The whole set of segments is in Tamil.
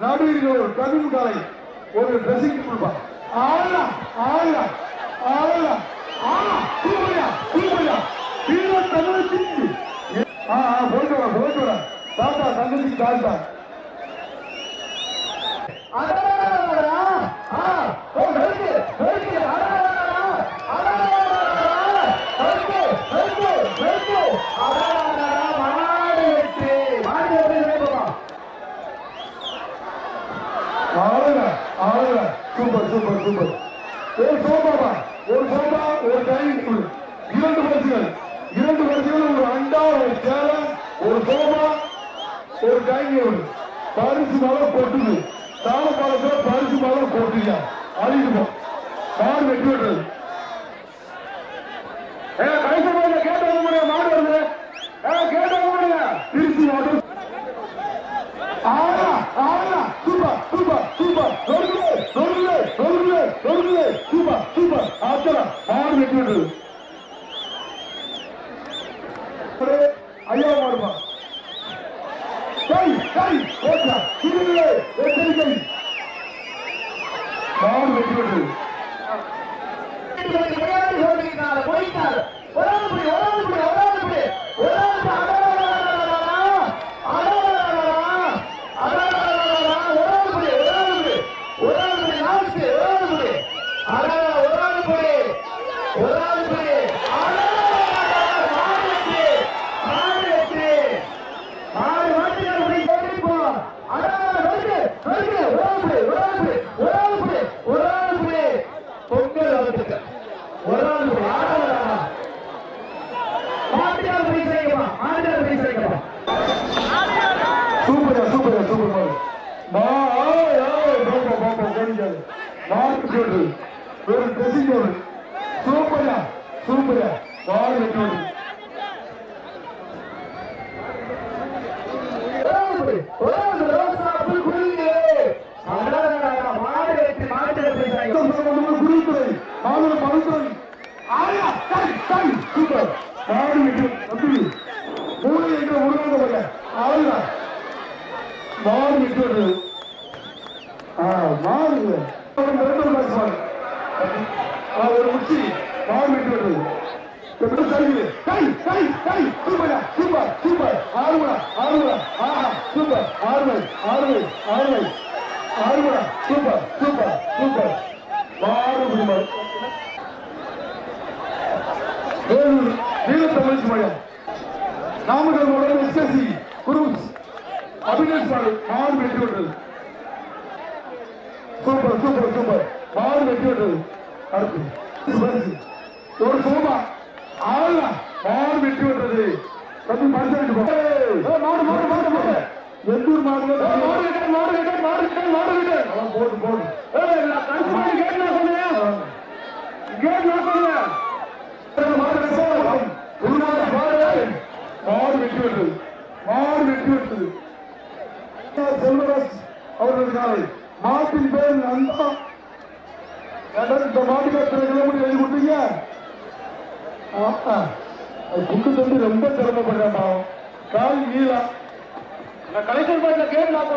நடுவில் ஒரு கவின் காலை ஒரு ட்ரெஸ்ஸிங் கொடுப்பா ஆளா ஆளா ஆளா. ஆ சூப்பரியா சூப்பரியா வீர தமிழ் சிந்தி ஆ ஆ போயிட்டு வரேன் போயிட்டு வரேன் தாத்தா தங்கச்சி தாத்தா. அதான் ஆ, ஓ, வெறுக்கு, வெறுக்கு, அடடடடடா. அடடடடடடா. வெறுக்கு, வெறுக்கு, வெறுக்கு. அடடடடடா, மாடு வெற்றி. மாடு வெற்றி வேண்டுமா? அவ்வளவுதான், அவ்வளவுதான். சூப்பர் ஒரு சோபாபா ஒரு சோபா ஒரு டைனிங் டேபிள் இரண்டு வரிசைகள் இரண்டு வரிசைகள் ஒரு அண்டா ஒரு சேலம் ஒரு சோபா ஒரு டைனிங் டேபிள் பரிசு மலர் போட்டுது. தாள காலத்தில் பரிசு மலர் போட்டுங்க அழிடுவோம் மாடு வெட்டி விட்டுறது ஏ கடைசி போய் மாடு வருது. திருச்சி மாவட்டம் ஆனா ஆனா சூப்பர் சூப்பர் சூப்பர் நொறுங்குது நொறுங்குது நொறுங்குது நொறுங்குது சூப்பர் சூப்பர் ஆச்சரா மாடு வெட்டி விட்டுறது ஐயா மாடுமா கை கை ஓட்டா கிரிலே எத்தனை கை மாடு வெட்டி விட்டுறது பொங்கல் வந்துட்டு ஒரு ஆள் ஒரு ஆள் மாட்டுக்கார பிரைஸ் வைக்கப்பா மாட்டுக்கார பிரைஸ் வைக்கப்பா சூப்பரா சூப்பரா சூப்பர் மா ஆய் ஆய் பாப்பா பாப்பா கணிக்காது மார்க் போட்டு ஒரு ட்ரெஸ்ஸிங் டேபிள் சூப்பரா சூப்பரா மாடு வெட்டி மாடு வெற்றி ஆயா சூப்பர் மாடு வந்து மூளை என்ற உருவாங்க போல ஆளுதான் மாடு வெட்டி வருது ஆ மாடு ஒரு ரெண்டு மாசம் மாடு ஆ ஒரு முச்சி மாடு வெட்டி வருது எப்படி சரிவு கை கை கை சூப்பரா சூப்பர் சூப்பர் ஆறுமுடா ஆறுமுடா ஆஹா சூப்பர் ஆறுமை ஆறுமை ஆறுமை சூப்பர் சூப்பர் சூப்பர். மாறுபடி வேலூர் வீரத்தமிழ்ச்சி மையம் நாமக்கல் மாவட்டம் எஸ்எஸ்சி குரூஸ் அபினேஷ் மாடு விட்டது சூப்பர் சூப்பர் சூப்பர். மாறு வெற்றி விட்டது அடுத்து ஒரு சோமா ஆளா மாறு வெற்றி விட்டது மாடு மாடு மாடு மாடு. எந்தூர் நான் கடைசி மாடு கேட் நான் சொன்னேன். கேட் நான் சொன்னேன். மாடு வெட்டி விட்டது மாடு வெட்டி விட்டது செல்வராஜ் அவர்கள் காலை மாட்டின் பேர் நந்தா இந்த மாட்டுக்கு எத்தனை கிலோமீட்டர் எழுதி கொடுத்தீங்க. குண்டு தம்பி ரொம்ப சிரமப்படுறேன் கால் நீளா கலெக்டர் பாட்டில கேட்கலாம்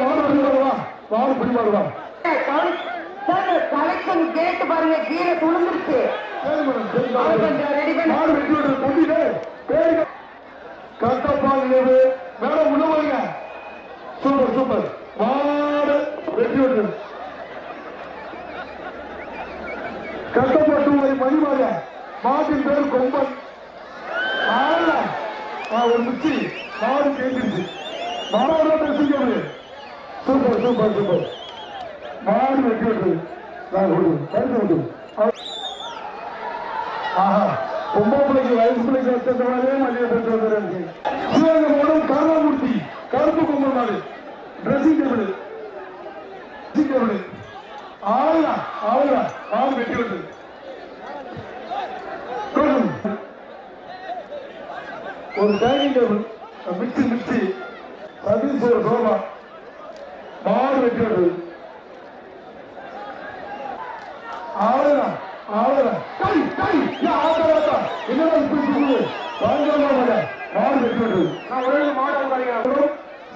மாடு பிடி வருவா மாடு பிடி வருவா கலெக்ஷன் கேட்டு பாருங்க கீழே துணிந்துருச்சு சரி மேடம் சரி ஆள் கொஞ்சம் ready பண்ணு. மாடு வெட்டி விடுறது தம்பிட்டு பேருங்க கட்டப்பா நினைவு. மேடம் உள்ள போறீங்க. Super super. வெட்டி விடுறது கட்டப்பட்டு மணிமாங்க மாட்டின் பேர் கொம்பன். ஒரு முச்சி மாடு கேட்டுருச்சு மாடு பேசிக்கிறது சூப்பர் சூப்பர் சூப்பர். மாடு வெட்டி விடுறது நான் விடு பரிசு விடு ஆஹா பொம்பளை பிள்ளைக்கு வயசு பிள்ளைக்கு வச்ச மாதிரியே மல்லிகை பெற்று வந்துருக்கு சிவகங்கை அவ்வளவுதான் அவ்வளவுதான் மாடு வெற்றி நான் ஒரே மாடு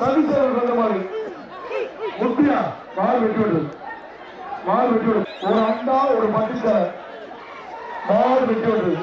சதீஸ்வரர் சொந்த மாதிரி. முத்தியா மாடு வெற்றி மாடு வெற்றி ஒரு அண்டா ஒரு பட்டிக்கார மாடு வெற்றி விடுது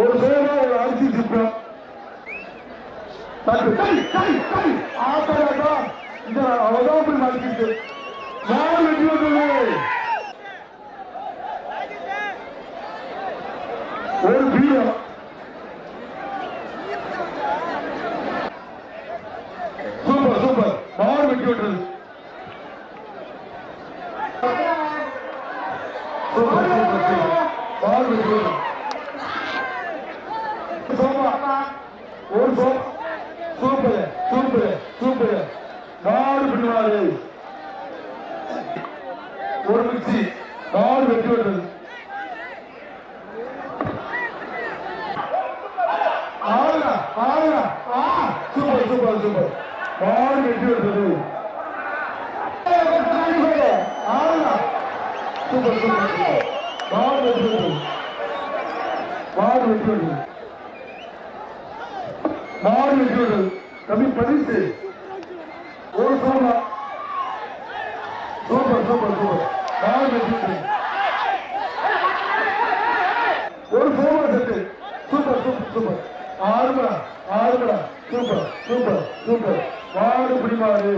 ஒரு சோழா ஒரு அரிசி திட்டம் ஆட்டோதான் இந்த அவதாபுரி நடத்திட்டு யார் வெற்றி ஒரு பீடம். Super super. யார் வெற்றி வந்தது. ஒரு மிக்சி நாலு வெற்றி பெற்றது. ஆளுடா ஆளுடா ஆ சூப்பர் சூப்பர் நாலு வெற்றி பெற்றது. ஆளுடா நாலு வெற்றி நாலு வெற்றி நாலு வெற்றி பெற்றது. கவி பரிசு ஒரு சூப்பர் சூப்பர் சூப்பர். ஞாபகப்படுத்திக்கிறேன் ஒரு super set. Super super super. ஆறுபடா ஆறுபடா. Super super super. மாடு பிடிமாறு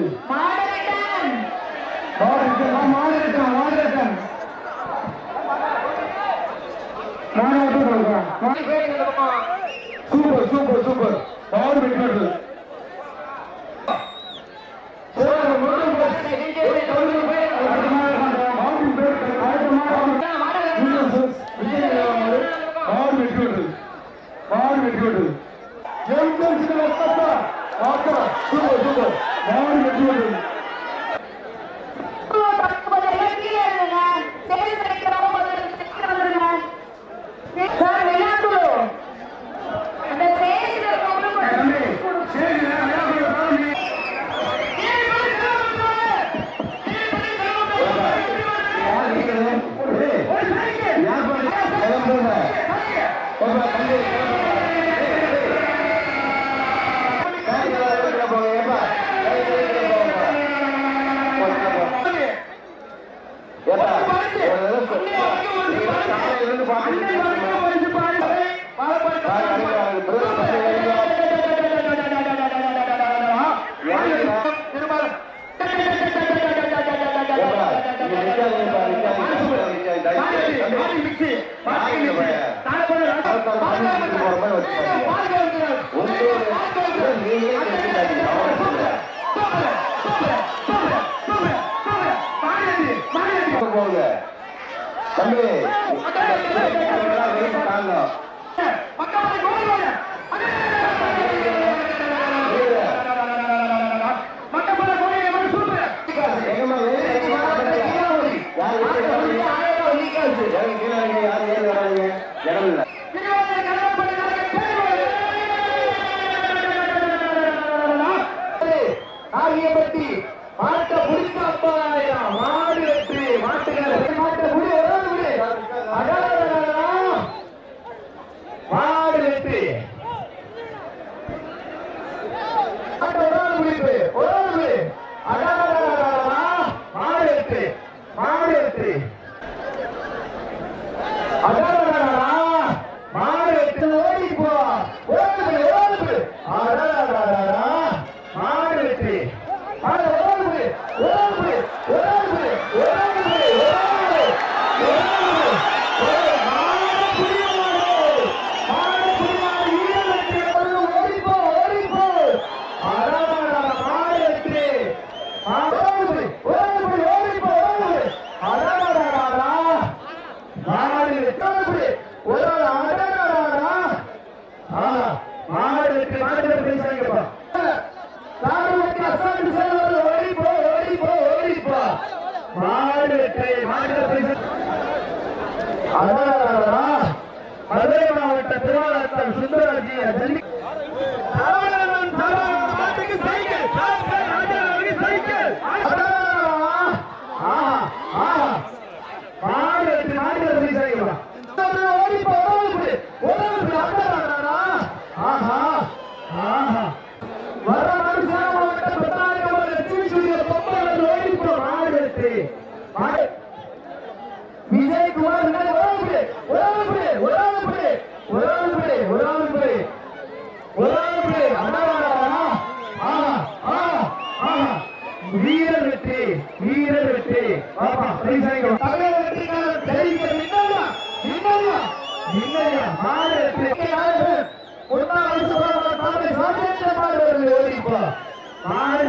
சூப்பர் சூப்பர் சூப்பர். நீங்களே போகுது. தம்பி காலம் அதனாலதான் மதுரை மாவட்ட திருவாரூர் சிந்துராஜி வீரர் வெற்றி வீரர் வெற்றி. பாப்பா பரிசாயிரம் தமிழக வெற்றிக்காரர் தெரிவிக்கிறது என்னையா என்னையா என்னையா மாடு வெற்றி. ஒன்னா வயசு மாடு சாத்தியமான மாடு